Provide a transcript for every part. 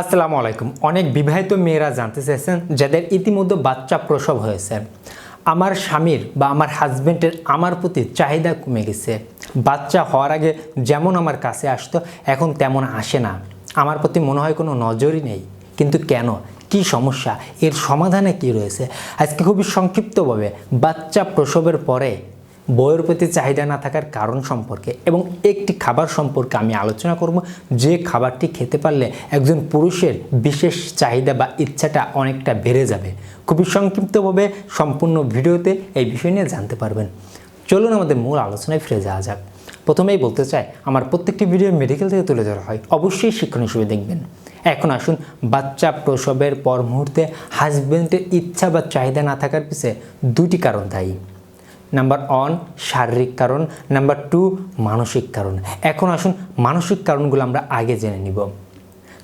আসসালামু আলাইকুম। অনেক বিবাহিত মেয়েরা জানতে চাইছেন যাদের ইতিমধ্যে বাচ্চা প্রসব হয়েছে। আমার স্বামীর বা আমার হাজব্যান্ডের আমার প্রতি চাহিদা কমে গেছে। বাচ্চা হওয়ার আগে যেমন আমার কাছে আসতো, এখন তেমন আসে না। আমার প্রতি মনে হয় কোনো নজরই নেই। কিন্তু কেন? কি সমস্যা? এর সমাধানে কি রয়েছে? আজকে খুবই সংক্ষিপ্তভাবে বাচ্চা প্রসবের পরে বইয়ের প্রতি চাহিদা না থাকার কারণ সম্পর্কে এবং একটি খাবার সম্পর্কে আমি আলোচনা করব। যে খাবারটি খেতে পারলে একজন পুরুষের বিশেষ চাহিদা বা ইচ্ছাটা অনেকটা বেড়ে যাবে। খুবই সংক্ষিপ্তভাবে সম্পূর্ণ ভিডিওতে এই বিষয় নিয়ে জানতে পারবেন। চলুন আমাদের মূল আলোচনায় ফিরে যাওয়া যাক। প্রথমেই বলতে চাই, আমার প্রত্যেকটি ভিডিও মেডিকেল থেকে তুলে ধরা হয়। অবশ্যই শিক্ষণ হিসেবে দেখবেন। এখন আসুন, বাচ্চা প্রসবের পর মুহূর্তে হাজব্যান্ডের ইচ্ছা বা চাহিদা না থাকার পিছনে দুটি কারণ দায়ী। নাম্বার ওয়ান শারীরিক কারণ. নাম্বার টু মানসিক কারণ। এখন আসুন মানসিক কারণগুলো আমরা আগে জেনে নিব।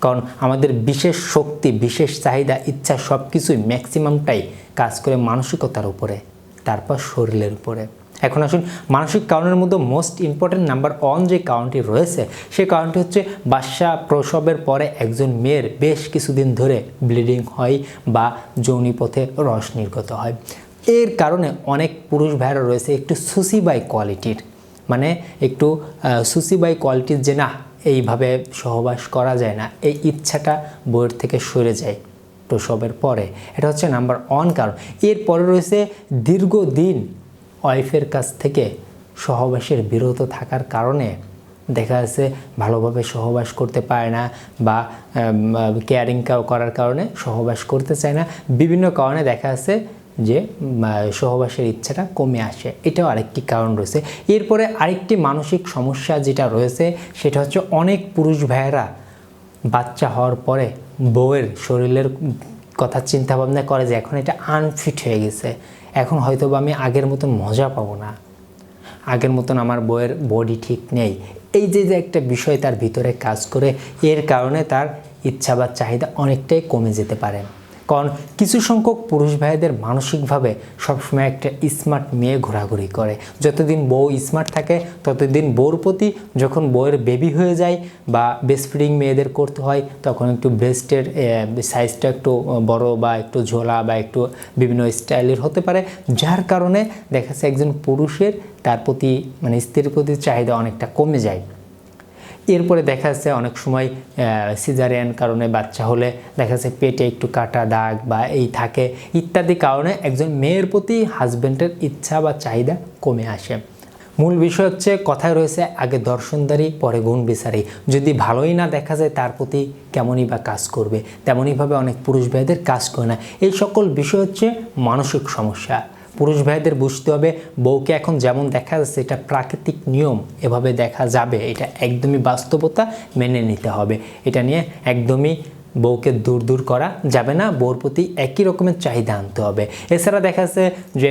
কারণ আমাদের বিশেষ শক্তি, বিশেষ চাহিদা, ইচ্ছা সব কিছুই ম্যাক্সিমামটাই কাজ করে মানসিকতার উপরে, তারপর শরীরের উপরে। এখন আসুন মানসিক কারণের মধ্যে মোস্ট ইম্পর্ট্যান্ট নাম্বার ওয়ান যে কারণটি রয়েছে সেই কারণটি হচ্ছে বাচ্চা প্রসবের পরে একজন মেয়ের বেশ কিছুদিন ধরে ব্লিডিং হয় বা যৌনিপথে রস নির্গত হয়। এর কারণে অনেক পুরুষ ভাইরা রয়েছে একটু সুসিবাই কোয়ালিটির। মানে একটু সুসিবাই কোয়ালিটির যে না, এইভাবে সহবাস করা যায় না, এই ইচ্ছাটা বইয়ের থেকে সরে যায় প্রসবের পরে। এটা হচ্ছে নাম্বার ওয়ান কারণ। এরপরে রয়েছে দীর্ঘদিন ওয়াইফের কাছ থেকে সহবাসের বিরত থাকার কারণে দেখা যাচ্ছে ভালোভাবে সহবাস করতে পারে না বা কেয়ারিং করার কারণে সহবাস করতে চায় না। বিভিন্ন কারণে দেখা যাচ্ছে যে সহবাসের ইচ্ছাটা কমে আসে। এটাও আরেকটি কারণ রয়েছে। এরপরে আরেকটি মানসিক সমস্যা যেটা রয়েছে, সেটা হচ্ছে অনেক পুরুষ ভাইয়েরা বাচ্চা হওয়ার পরে বউয়ের শরীরের কথা চিন্তা ভাবনা করে যে, এখন এটা আনফিট হয়ে গেছে। এখন হয়তো বা আমি আগের মতন মজা পাবো না। আগের মতন আমার বউয়ের বডি ঠিক নেই। এই যে যে একটা বিষয় তার ভিতরে কাজ করে, এর কারণে তার ইচ্ছা বা চাহিদা অনেকটাই কমে যেতে পারে। কারণ কিছু সংখ্যক পুরুষ ভাইদের মানসিকভাবে সবসময় একটা স্মার্ট মেয়ে ঘোরাঘুরি করে। যতদিন বউ স্মার্ট থাকে, ততদিন বউর প্রতি যখন বউয়ের বেবি হয়ে যায় বা বেস্ট ফিডিং মেয়েদের করতে হয়, তখন একটু ব্রেস্টের সাইজটা একটু বড় বা একটু ঝোলা বা একটু বিভিন্ন স্টাইলের হতে পারে। যার কারণে দেখা যাচ্ছে একজন পুরুষের তার প্রতি মানে স্ত্রীর প্রতি চাহিদা অনেকটা কমে যায়। এরপরে দেখা যাচ্ছে অনেক সময় সিজারিয়ান কারণে বাচ্চা হলে দেখা যাচ্ছে পেটে একটু কাটা দাগ বা এই থাকে ইত্যাদি কারণে একজন মেয়ের প্রতি হাজব্যান্ডের ইচ্ছা বা চাহিদা কমে আসে। মূল বিষয় হচ্ছে কথায় রয়েছে, আগে দর্শনদারি, পরে গুণ বিচারি যদি ভালোই না দেখা যায়, তার প্রতি কেমনই বা কাজ করবে? তেমনইভাবে অনেক পুরুষ ভাইদের কাজ করে না। এই সকল বিষয় হচ্ছে মানসিক সমস্যা। পুরুষ ভাইদের বুঝতে হবে, বউকে এখন যেমন দেখা যাচ্ছে এটা প্রাকৃতিক নিয়ম, এভাবে দেখা যাবে। এটা একদমই বাস্তবতা মেনে নিতে হবে। এটা নিয়ে একদমই বউকে দূর দূর করা যাবে না, বউর প্রতি একই রকমের চাহিদা আনতে হবে। এছাড়া দেখা যাচ্ছে যে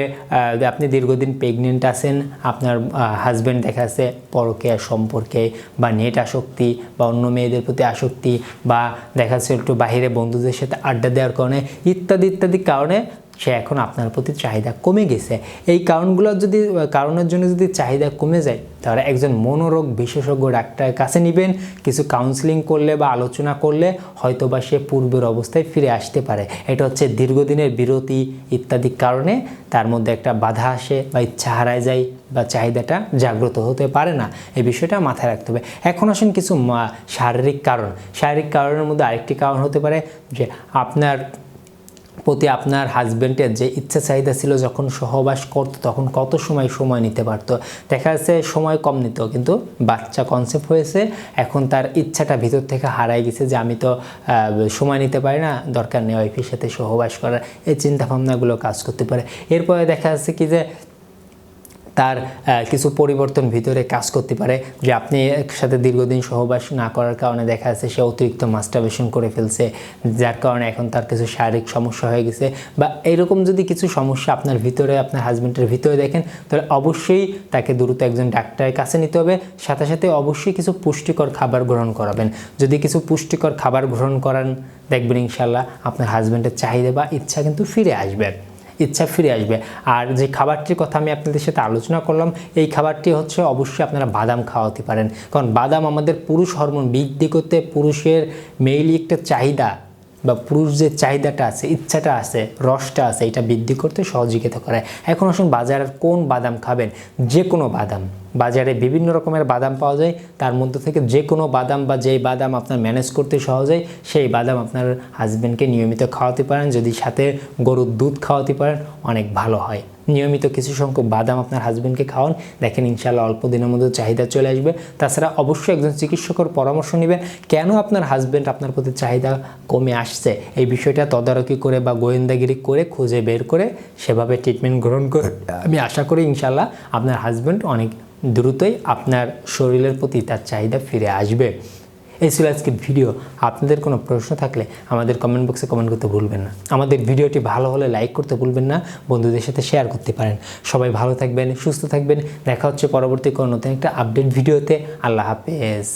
আপনি দীর্ঘদিন প্রেগনেন্ট আছেন, আপনার হাজব্যান্ড দেখা যাচ্ছে পরকীয়া সম্পর্কে বা নেট আসক্তি বা অন্য মেয়েদের প্রতি আসক্তি বা দেখা যাচ্ছে একটু বাইরে বন্ধুদের সাথে আড্ডা দেওয়ার কারণে ইত্যাদি ইত্যাদি কারণে সে এখন আপনার প্রতি চাহিদা কমে গেছে। এই কারণগুলো যদি, কারণের জন্য যদি চাহিদা কমে যায়, তাহলে একজন মনোরোগ বিশেষজ্ঞ ডাক্তারের কাছে নেবেন। কিছু কাউন্সিলিং করলে বা আলোচনা করলে হয়তো বা সে পূর্বের অবস্থায় ফিরে আসতে পারে। এটা হচ্ছে দীর্ঘদিনের বিরতি ইত্যাদি কারণে তার মধ্যে একটা বাধা আসে বা ইচ্ছা হারায় যায় বা চাহিদাটা জাগ্রত হতে পারে না। এই বিষয়টা মাথায় রাখতে হবে। এখন আসুন কিছু শারীরিক কারণ। শারীরিক কারণের মধ্যে আরেকটি কারণ হতে পারে যে আপনার প্রতি আপনার হাজব্যান্ডের যে ইচ্ছা চাহিদা ছিল যখন সহবাস করতো, তখন কত সময় সময় নিতে পারতো? দেখা যাচ্ছে সময় কম নিত, কিন্তু বাচ্চা কনসেপ্ট হয়েছে, এখন তার ইচ্ছাটা ভিতর থেকে হারাই গেছে যে আমি তো সময় নিতে পারি না, দরকার নেই ওয়াইফের সাথে সহবাস করার। এই চিন্তাভাবনাগুলো কাজ করতে পারে। এরপরে দেখা যাচ্ছে কি যে তার কিছু পরিবর্তন ভিতরে কাজ করতে পারে যে আপনি একসাথে দীর্ঘদিন সহবাস না করার কারণে দেখা যাচ্ছে সে অতিরিক্ত মাস্টারবেশন করে ফেলছে, যার কারণে এখন তার কিছু শারীরিক সমস্যা হয়ে গেছে। বা এরকম যদি কিছু সমস্যা আপনার ভিতরে, আপনার হাজব্যান্ডের ভিতরে দেখেন, তাহলে অবশ্যই তাকে দ্রুত একজন ডাক্তারের কাছে নিতে হবে। সাথে সাথে অবশ্যই কিছু পুষ্টিকর খাবার গ্রহণ করাবেন। যদি কিছু পুষ্টিকর খাবার গ্রহণ করান, দেখবেন ইনশাল্লাহ আপনার হাজব্যান্ডের চাহিদা বা ইচ্ছা কিন্তু ফিরে আসবে। ইচ্ছা ফিরে আসবে। আর যে খাবারটির কথা আমি আপনাদের সাথে আলোচনা করলাম, এই খাবারটি হচ্ছে অবশ্যই আপনারা বাদাম খাওয়াতে পারেন। কারণ বাদাম আমাদের পুরুষ হরমোন, বৃদ্ধি করতে পুরুষের মেইলি একটা চাহিদা বা পুরুষ যে চাহিদাটা আছে, ইচ্ছাটা আছে, রসটা আছে, এটা বৃদ্ধি করতে সহযোগিতা করে। এখন আসুন বাজারের কোন বাদাম খাবেন? যে কোনো বাদাম। বাজারে বিভিন্ন রকমের বাদাম পাওয়া যায়। তার মধ্যে থেকে যে কোনো বাদাম বা যেই বাদাম আপনার ম্যানেজ করতে সহজ হয়, সেই বাদাম আপনার হাজব্যান্ডকে নিয়মিত খাওয়াতে পারেন। যদি সাথে গরুর দুধ খাওয়াতে পারেন, অনেক ভালো হয়। নিয়মিত কিছু সংখ্যক বাদাম আপনার হাজব্যান্ডকে খাওয়ান। দেখেন ইনশাল্লাহ অল্প দিনের মধ্যে চাহিদা চলে আসবে। তাছাড়া অবশ্যই একজন চিকিৎসকের পরামর্শ নেবেন, কেন আপনার হাজব্যান্ড আপনার প্রতি চাহিদা কমে আসছে? এই বিষয়টা তদারকি করে বা গোয়েন্দাগিরি করে খুঁজে বের করে সেভাবে ট্রিটমেন্ট গ্রহণ করে। আমি আশা করি ইনশাল্লাহ আপনার হাজব্যান্ড অনেক দ্রুতই আপনার শরীরের প্রতি তার চাহিদা ফিরে আসবে। এই ছিল আজকের ভিডিও। আপনাদের কোনো প্রশ্ন থাকলে আমাদের কমেন্ট বক্সে কমেন্ট করতে ভুলবেন না। আমাদের ভিডিওটি ভালো হলে লাইক করতে ভুলবেন না, বন্ধুদের সাথে শেয়ার করতে পারেন। সবাই ভালো থাকবেন, সুস্থ থাকবেন। দেখা হচ্ছে পরবর্তী কোনো নতুন একটা আপডেট ভিডিওতে। আল্লাহ হাফেজ।